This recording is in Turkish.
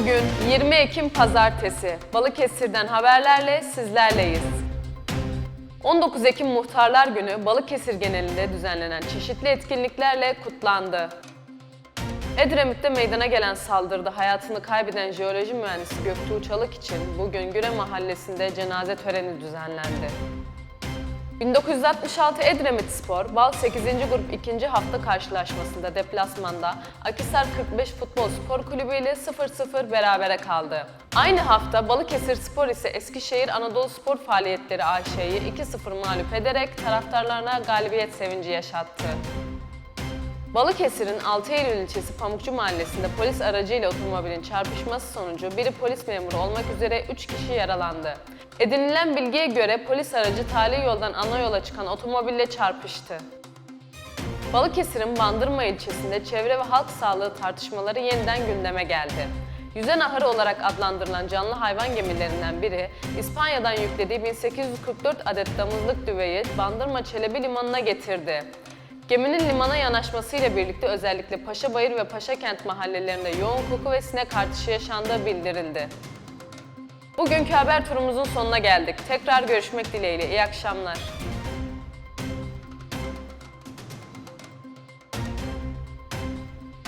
Bugün 20 Ekim Pazartesi. Balıkesir'den haberlerle sizlerleyiz. 19 Ekim Muhtarlar Günü Balıkesir genelinde düzenlenen çeşitli etkinliklerle kutlandı. Edremit'te meydana gelen saldırıda hayatını kaybeden jeoloji mühendisi Göktuğ Çalık için bugün Güre Mahallesi'nde cenaze töreni düzenlendi. 1966 Edremit Spor, Bal 8. Grup 2. hafta karşılaşmasında deplasmanda Akisar 45 Futbol Spor Kulübü ile 0-0 berabere kaldı. Aynı hafta Balıkesir Spor ise Eskişehir Anadolu Spor Faaliyetleri AŞ'yi 2-0 mağlup ederek taraftarlarına galibiyet sevinci yaşattı. Balıkesir'in 6 Eylül ilçesi Pamukçu Mahallesi'nde polis aracıyla otomobilin çarpışması sonucu biri polis memuru olmak üzere 3 kişi yaralandı. Edinilen bilgiye göre polis aracı tali yoldan ana yola çıkan otomobille çarpıştı. Balıkesir'in Bandırma ilçesinde çevre ve halk sağlığı tartışmaları yeniden gündeme geldi. Yüzen ahırı olarak adlandırılan canlı hayvan gemilerinden biri, İspanya'dan yüklediği 1844 adet damızlık düveyi Bandırma Çelebi Limanı'na getirdi. Geminin limana yanaşmasıyla birlikte özellikle Paşabayır ve Paşakent mahallelerinde yoğun koku ve sinek artışı yaşandığı bildirildi. Bugünkü haber turumuzun sonuna geldik. Tekrar görüşmek dileğiyle. İyi akşamlar.